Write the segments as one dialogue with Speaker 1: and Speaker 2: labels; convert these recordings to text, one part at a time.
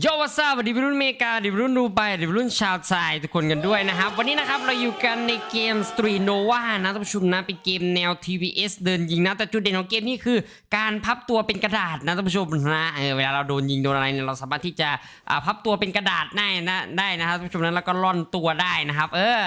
Speaker 1: โยวัสวัสดีวัยรุ่นเมกาดิรุ่นดูไบดิรุ่นชาวไทยทุกคนกันด้วยนะครับ วันนี้นะครับเราอยู่กันในเกม Street Nova นะท่านผู้ชมนะเป็นเกมแนว TVS เดินยิงนะ แต่จุดเด่นของเกมนี้คือ การพับตัวเป็นกระดาษนะท่านผู้ชมนะเออเวลาเราโดนยิงโดนอะไรเนี่ยเราสามารถที่จะอ่าพับตัวเป็นกระดาษได้นะได้นะครับท่านผู้ชมนะแล้วก็ล่อนตัวได้นะครับ เออ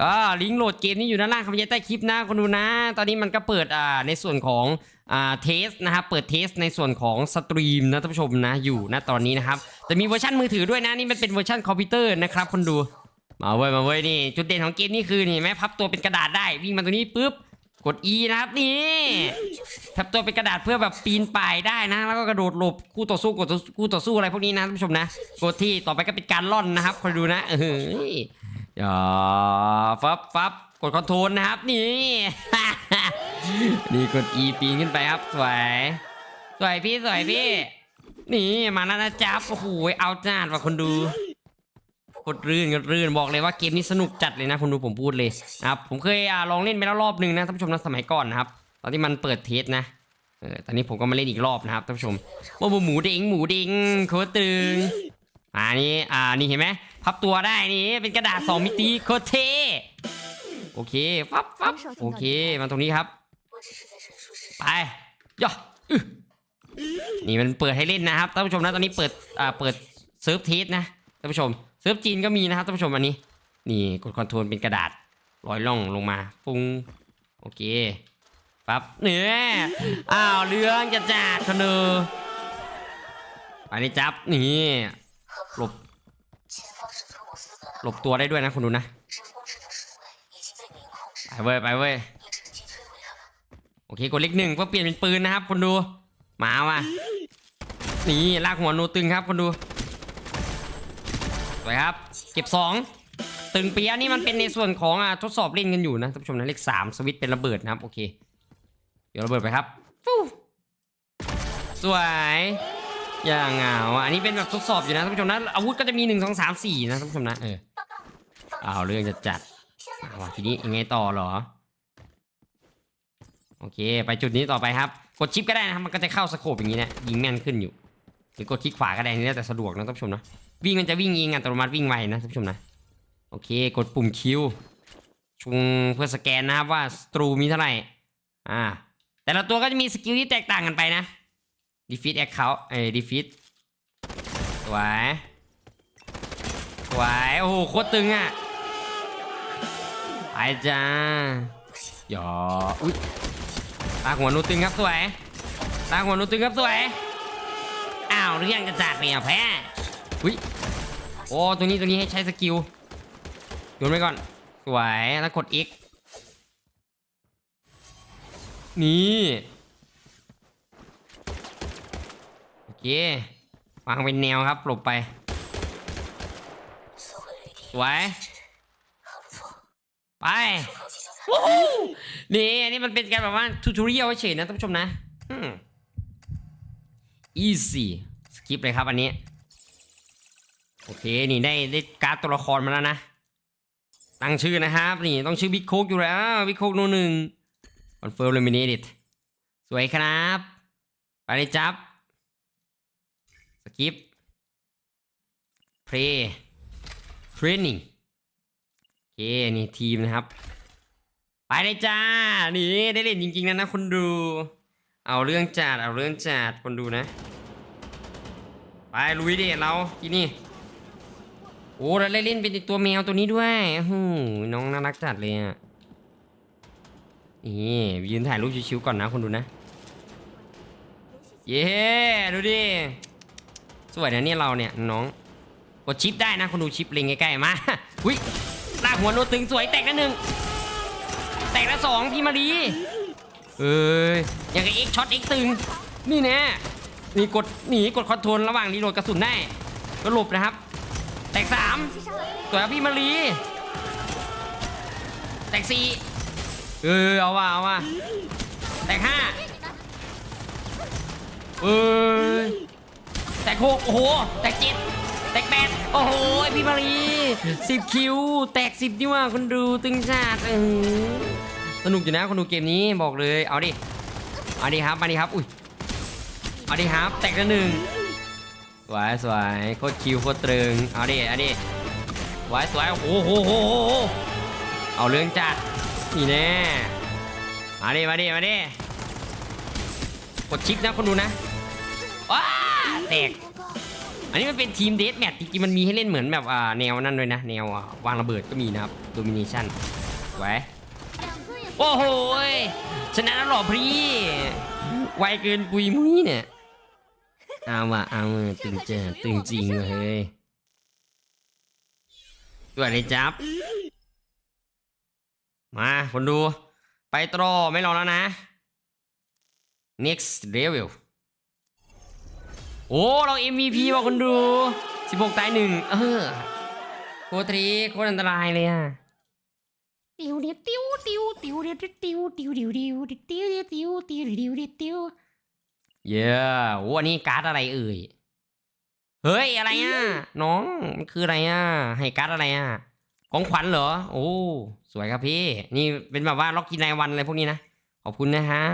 Speaker 1: เอลิงก์โหลดเกมนี้อยู่ด้านล่างคำบรรยายใต้คลิปนะคุณดูนะ ตอนนี้มันก็เปิดอ่าในส่วนของ อ่าเทสนะครับเปิดเทสในส่วนของสตรีมนะท่านผู้ชมนะอยู่นะตอนนี้นะครับจะมีเวอร์ชันมือถือด้วยนะนี่มันเป็นเวอร์ชันคอมพิวเตอร์นะครับคนดูมาเว้ยมาเว้ยนี่จุดเด่นของเกมนี่คือนี่แม้พับตัวเป็นกระดาษได้วิ่งมาตรงนี้ปุ๊บกด E นะครับนี่พับตัวเป็นกระดาษเพื่อแบบปีนป่ายได้นะ แล้วก็กระโดดหลบคู่ต่อสู้กดคู่ต่อสู้อะไรพวกนี้นะท่านผู้ชมนะกดที่ต่อไปก็เป็นการล่อนนะครับคอยดูนะเอออย่าฟับฟับกดคอนโทรลนะครับนี่ นี่กด E ปีนขึ้นไปครับ สวย สวยพี่สวยพี่ นี่มาแล้วนะจ๊บโอ้โหเอาจานว่ะคนดูกดรื่นกดรื่นบอกเลยว่าเกมนี้สนุกจัดเลยนะคนดูผมพูดเลยนะครับผมเคยอ่าลองเล่นไปแล้วรอบหนึ่งนะท่านผู้ชมนะสมัยก่อนนะครับ ตอนที่มันเปิดเทสนะเออตอนนี้ผมก็มาเล่นอีกรอบนะครับท่านผู้ชมโอ้โหหมูเด้งหมูเด้งโคตรตึงอ่านี่อ่านี่เห็นไหมพับตัวได้นี่เป็นกระดาษสองมิติโคตรเท่โอเคฟับฟับโอเคมาตรงนี้ครับ ไปย่ออื้อนี่มันเปิดให้เล่นนะครับท่านผู้ชมนะตอนนี้เปิดอ่าเปิดเซิร์ฟเทสนะท่านผู้ชมเซิร์ฟจีนก็มีนะครับท่านผู้ชมอันนี้ นี่กดคอนโทรลเป็นกระดาษลอยล่องลงมาปุ้งโอเคปั๊บเนื้ออ้าวเรื่องจะจัดคนดูอันนี้จับนี่หลบหลบตัวได้ด้วยนะคุณดูนะไปเว้ยไปเว้ย โอเคกดเลขหนึ่งเพื่อเปลี่ยนเป็นปืนนะครับ คนดูมาว่ะนี่ลากหัวโนตึงครับ คนดูสวยครับ เก็บสองตึงเปียนี่มันเป็นในส่วนของอ่าทดสอบเล่นกันอยู่นะท่านผู้ชมนะเลขสามสวิตเป็นระเบิดนะครับโอเคเดี๋ยวระเบิดไปครับฟูสวยอย่างเงาอันนี้เป็นแบบทดสอบอยู่นะท่านผู้ชมนะอาวุธก็จะมีหนึ่งสองสามสี่นะท่านผู้ชมนะเออเอาเรื่องจะจัดเอาว่ะทีนี้ยังไงต่อหรอ โอเค ไปจุดนี้ต่อไปครับ กดชิปก็ได้นะครับ มันก็จะเข้าสโคปอย่างนี้นะยิงแม่นขึ้นอยู่ หรือกดคลิกขวาก็ได้นี่แล้วแต่สะดวกนะท่านผู้ชมนะวิ่งมันจะวิ่งยิงอัตโนมัติวิ่งไวนะท่านผู้ชมนะ โอเค กดปุ่มคิวชุงเพื่อสแกนนะครับว่าสตรูมีเท่าไหร่ อ่า แต่ละตัวก็จะมีสกิลที่แตกต่างกันไปนะ defeat account เอ้ย defeat สวยสวยโอ้โหโคตรตึงอะไปจ้าหยออุ้ย ตาหัวนูตึงครับสวย ตาหัวนูตึงครับสวย อ้าวเรื่องกระจากเนี่ยแพ้อุ้ยโอ้ตัวนี้ตัวนี้ให้ใช้สกิลโยนไปก่อน สวยแล้วกด X นี่โอเควางเป็นแนวครับหลบไปสวยไป นี่อันนี้มันเป็นการแบบว่าทูทูเรียลเฉยนะท่านผู้ชมนะอืม easy สกิปเลยครับอันนี้ โอเค นี่ได้ได้การ์ดตัวละครมาแล้วนะ ตั้งชื่อนะครับ นี่ต้องชื่อบิ๊กโคกอยู่แล้วบิ๊กโคกโนหนึ่ง confirm eliminated สวยครับไปเลยจับ สกิป play training โอเค นี่ทีมนะครับ ไปเลยจ้า นี่ได้เล่นจริงๆนะนะคนดู เอาเรื่องจัดเอาเรื่องจัดคนดูนะ ไปลุยเดทเราที่นี่ โอ้แล้วได้เล่นเป็นตัวแมวตัวนี้ด้วยโอ้โหน้องน่ารักจัดเลยอะ นี่ยืนถ่ายรูปชิวๆก่อนนะคนดูนะ เย้ดูดิ สวยนะเนี่ยเราเนี่ยน้อง กดชิปได้นะคนดูชิปเล็งใกล้ๆมา อุ้ยลากหัวโนตึงสวยแตกแล้วหนึ่ง แตกแล้วสองพี่มารีเอ้ยอย่างกับเอ็กช็อตเอ็กตึง นี่แน่นี่กดหนีกดคอนโทรลระหว่างรีโหลดกระสุนได้ก็หลบนะครับ แตกสามตัวพี่มารีแตกสี่เออเอาว่ะเอาว่ะแตกห้าเอ้ยแตกหกโอ้โห แตกเจ็ดแตกแปด โอ้โหพี่มารีสิบคิว แตกสิบนี่ว่าคนดูตึงชาติสนุกอยู่นะคนดูเกมนี้บอกเลย เอาดิ เอาดิครับ มาดิครับ อุ้ย เอาดิครับ แตกละหนึ่งสวยสวยโคตรคิวโคตรตรึง เอาดิ เอาดิสวยสวยโอ้โหโหโหโหโหเอาเรื่องจัดนี่แน่ มาดิ มาดิ มาดิ กดชิปนะคนดูนะว้าแตก อันนี้มันเป็นทีมเดทแมทจริงๆมันมีให้เล่นเหมือนแบบอ่าแนวนั่นด้วยนะ แนววางระเบิดก็มีนะครับโดมิเนชั่นไว้โอ้โหชนะแล้วหรอพี่ไวเกินปุยมุ้ยเนี่ยเอาว่ะเอาตึงเจอตึงจริงเฮ้ยตัวอะไรจับ มาคนดู ไปตรอไม่รอแล้วนะ next level โอ้เรา MVP ว่ะคนดู 16 ตายหนึ่งเออโคตรทีโคตรอันตรายเลยอะ
Speaker 2: ติวเดียวติวติวติวเดียวติวติวติวติวติวติวติวติวติวติว
Speaker 1: เย้โอ้อันนี้การ์ดอะไรเอ่ยเฮ้ยอะไรอะน้องมันคืออะไรอะให้การ์ดอะไรอะของขวัญเหรอ โอ้ สวยครับพี่ นี่เป็นแบบว่าล็อกกินรายวันอะไรพวกนี้นะ ขอบคุณนะฮะ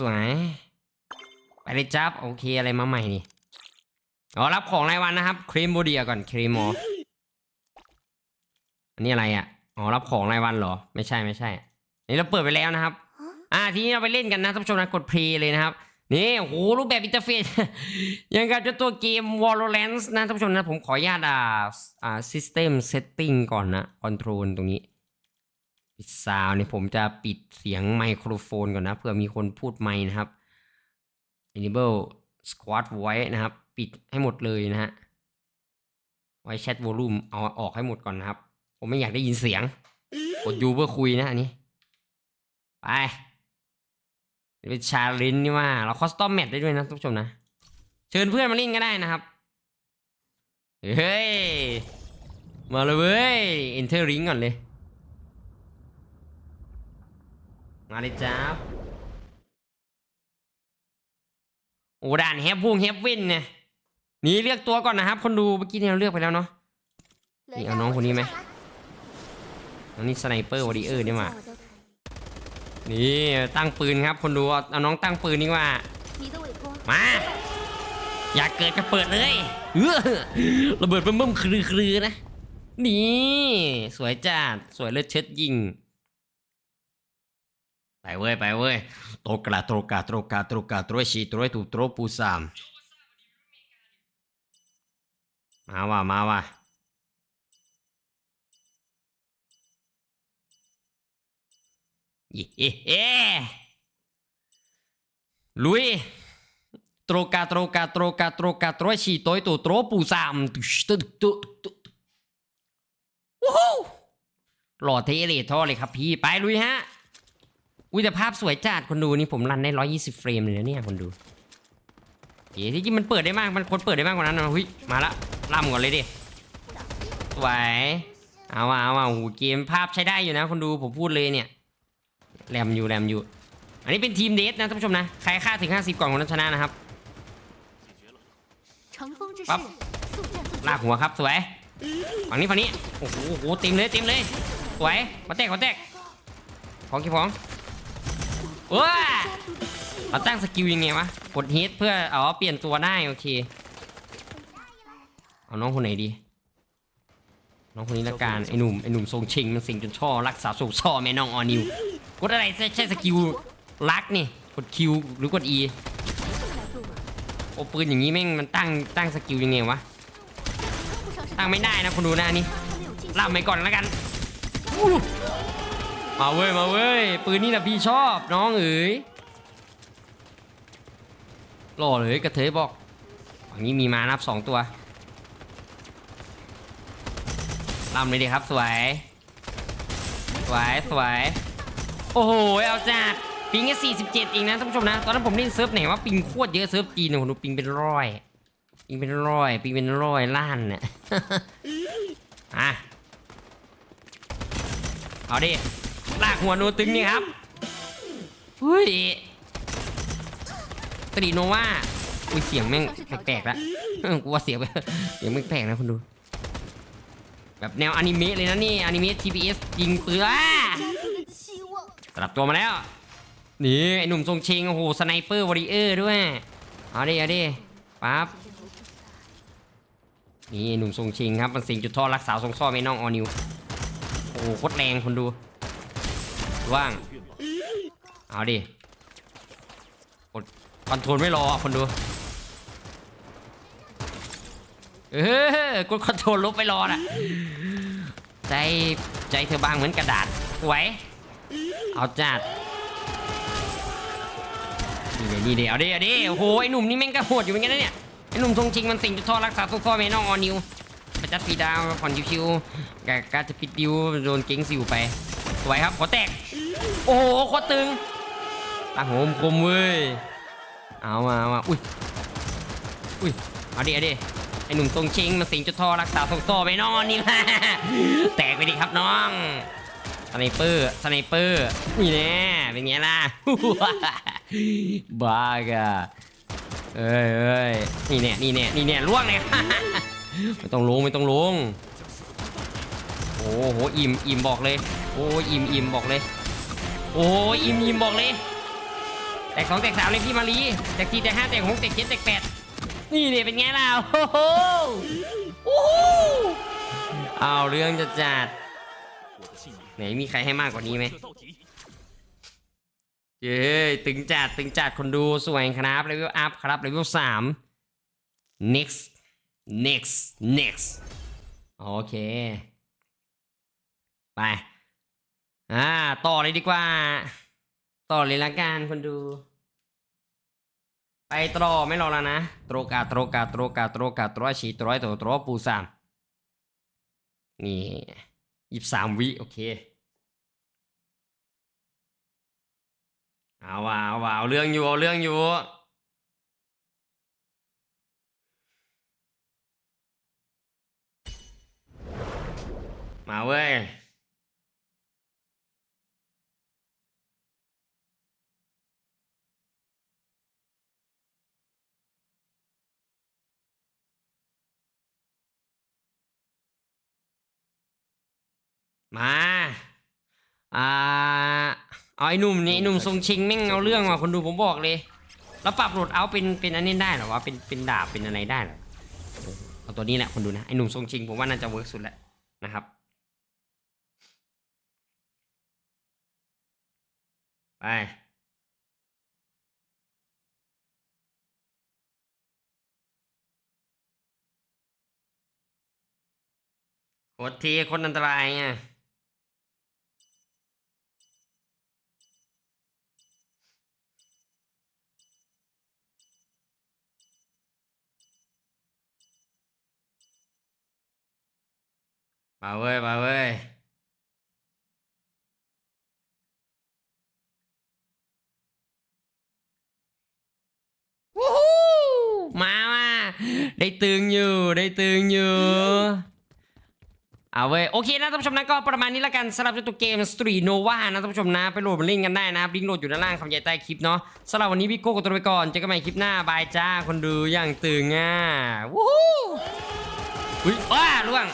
Speaker 1: สวยๆไป เลยจับโอเคอะไรมาใหม่นี่อ๋อรับของรายวันนะครับ ครีมโบเดียก่อนครีมมออันนี้อะไรอะอ๋อรับของรายวันเหรอ ไม่ใช่ไม่ใช่ นี่เราเปิดไปแล้วนะครับ อ่าทีนี้เราไปเล่นกันนะท่านผู้ชมนะกดเพลย์เลยนะครับนี่โอ้โหรูปแบบอินเทอร์เฟซยังกับเจ้าตัวเกม Valorant นะท่านผู้ชมนะผมขออนุญาตอ่าอ่า System Setting ก่อนนะ Control ตรงนี้ ปิดซาวนี่ผมจะปิดเสียงไมโครโฟนก่อนนะเผื่อมีคนพูดไมค์นะครับ Enable Squad Voice นะครับ ปิดให้หมดเลยนะฮะไว้แชท Volume เอาออกให้หมดก่อนนะครับ ผมไม่อยากได้ยินเสียง กดยูเพื่อคุยนะอันนี้ ไปเป็นชาเลนนี่ว่า เราคอสตอมแมทได้ด้วยนะท่านผู้ชมนะ เชิญเพื่อนมาเล่นก็ได้นะครับ เฮ้ย มาเลยเว้ยเอนเตอร์ริงก่อนเลย มาเลยจ้าบ โอ้ด่านเฮฟพุ่งเฮปวินเนี่ยนี่เลือกตัวก่อนนะครับ คนดูเมื่อกี้เนี่ยเราเลือกไปแล้วเนาะนี่เอาน้องคนนี้ไหมน้องนี่สไนเปอร์วอร์ดิเออร์เนี่ยมานี่ตั้งปืนครับ คนดูเอาน้องตั้งปืนนี่ว่ามาอยากเกิดก็เปิดเลยเออระเบิดเบิ่มคลือๆนะนี่ สวยจัดสวยเลิศเช็ดยิง เว้ยไปเว้ยโตกระโตกาโตกาโตกาโตรชีโตรตูโตรปูสามมาว่ะมาว่ะเย่เย่เย่ลุยโตรกาโตรกาโตรกาโตรกาโตรชีโตยตัวโตรปูสามตุ๊ชตุ๊ตุ๊ตุ๊วู้ฮู้หล่อเทเลยท่อเลยครับพี่ ไปลุยฮะ อุ้ยแต่ภาพสวยจัดคนดูนี่ผมรันได้ร้อยยี่สิบเฟรมเลยนะเนี่ยคนดูเอ๋ที่จริงมันเปิดได้มากมันควรเปิดได้มากกว่านั้นนะหุ้ยมาละล่ำก่อนเลยดิสวยเอาว่าเอาว่ะโอ้โหเกมภาพใช้ได้อยู่นะ คนดูผมพูดเลยเนี่ยแรมอยู่แรมอยู่ อันนี้เป็นทีมเดสนะท่านผู้ชมนะใครฆ่าถึงห้าสิบกล่องคนนั้นชนะนะครับปั๊บลากหัวครับสวยฝั่งนี้ฝั่งนี้โอ้โหเต็มเลยเต็มเลยสวยมาแตกมาแตกของกี่ของ ว้าเราตั้งสกิลยังไงวะกดฮิตเพื่ออ๋อเปลี่ยนตัวได้โอเคเอาน้องคนไหนดี น้องคนนี้ละกันไอหนุ่มไอหนุ่มทรงชิงมันสิงจนช่อรักษาทรงช่อแม่น้องออนิวกดอะไรใช่สกิลรักนี่กดคิวหรือกด
Speaker 2: อี
Speaker 1: โอปืนอย่างนี้แม่งมันตั้งตั้งสกิลยังไงวะตั้งไม่ได้นะคนดูหน้านี่ล่าไปก่อนแล้วกัน มาเว้ยมาเว้ยปืนนี่นะพี่ชอบน้องเอ๋ยหล่อเลยกระเทยบอกฝั่งนี้มีมานับสองตัวลำเลยดีครับสวยสวยสวยโอ้โหเอาจัดปิงแค่47เองนะท่านผู้ชมนะ ตอนนั้นผมเล่นเซิร์ฟไหนว่าปิงโคตรเยอะเซิร์ฟจีนเนี่ยผมดูปิงเป็นร้อยปิงเป็นร้อยปิงเป็นร้อยล้านเนี่ยอะเอาดิ ลากหัวโนตึงนี่ครับเฮ้ยตรีโนวาอุ้ยเสียงแม่งแปลกๆละกูว่าเสียงเสียงแม่งแปลกนะคุณดู แบบแนวอนิเมะเลยนะนี่อนิเมะ TPS ยิง
Speaker 2: เปลืน
Speaker 1: สลับตัวมาแล้วนี่ไอหนุ่มทรงเชงโอ้โหสไนเปอร์วอริเออร์ด้วยเอาดิเอาดิปั๊บนี่หนุ่มทรงชิงครับมันสิงจุดท่อรักษาทรงซ่อไม่น้องออนิว โอ้โหโคตรแรงคนดู ว่าง เอาดิกดคอนโทรลไม่รอคนดูเออกดคอนโทรลลบไปรอน่ะใจใจเธอบางเหมือนกระดาษไหวเอาจัดนี่เดี๋ยวเดี๋ยวเดิเอาดิโอ้โหไอหนุ่มนี่แม่งก็โหดอยู่เหมือนกันนะเนี่ยไอหนุ่มทรงจริงมันสิงจุดทอรักษาตัวท่อไม่น้องออนิวประจัดฟีดาวผ่อนชิวๆกกาจะปิดดิวโดนเก่งสิวไปสวยครับขอแตก โอ้โหโคตรตึงตั้งหัวคมๆเว้ย เอามาเอามาอุ้ย อุ้ย เอาดิเอาดิไอ้หนุ่มทรงชิงมันสิงจุดท่อรักษาทรงท่อไม่น้องออนิวแตกไปดิครับน้อง สไนเปอร์ สไนเปอร์ นี่แน่เป็นไงล่ะ บ้ากะเอ้ยเอ้ยนี่เนี่ยนี่เนี่ยนี่เนี่ยล่วงเลยไม่ต้องลงไม่ต้องลงโอ้โห อิ่มอิ่มบอกเลย โอ้อิ่มอิ่มบอกเลย โอ้ยอิมยิมบอกเลย แตกสองแตกสามเลยพี่มารีแตกสี่แตกห้าแตกหกแตกเจ็ดแตกแปดนี่เนี่ยเป็นไงล่ะโอ้โหโอ้หเอาเรื่องจะจัดไหนมีใครให้มากกว่านี้ไหมเย้ตึงจัดตึงจัดคนดูสวยครับเลเวลอัพครับเลเวลสาม next next next โอเค ไป อ่า ต่อเลยดีกว่า ต่อเลยละกันคนดู ไปตรอไม่รอแล้วนะโตรกาโตรกาโตรกาโตรกาโตรชีโตรอยโตโตรปูสามนี่ยี่สามวิโอเคเอาว่ะเอาว่ะเอาเรื่องอยู่เอาเรื่องอยู่มาเว้ย มา อ่าเอาไอ้หนุ่มนี่ไอ้หนุ่มทรงชิงแม่งเอาเรื่องว่ะคนดูผมบอกเลยแล้วปรับโหลดเอาเป็นเป็นอันนี้ได้เหรอวะเป็นเป็นดาบเป็นอะไรได้เหรอเอาตัวนี้แหละคนดูนะไอ้หนุ่มทรงชิงผมว่าน่าจะเวิร์กสุดแล้วนะครับไปโคตรทีโคนอันตรายไง มาเว้ย มาเว้ย วู้ฮู้มามาได้ตึงอยู่ ได้ตึงอยู่เอาเว้ยโอเคนะท่านผู้ชมนะก็ประมาณนี้ละกันสำหรับเจ้าตัวเกม Street Nova นะท่านผู้ชมนะไปโหลดมาเล่นกันได้นะลิงก์โหลดอยู่ด้านล่างคำใหญ่ใต้คลิปเนาะสำหรับวันนี้พี่โก้กับตัวไปก่อนเจอกันใหม่คลิปหน้าบายจ้าคนดูอย่างตึงอะวู้ฮู้อุ้ยว้าล่วง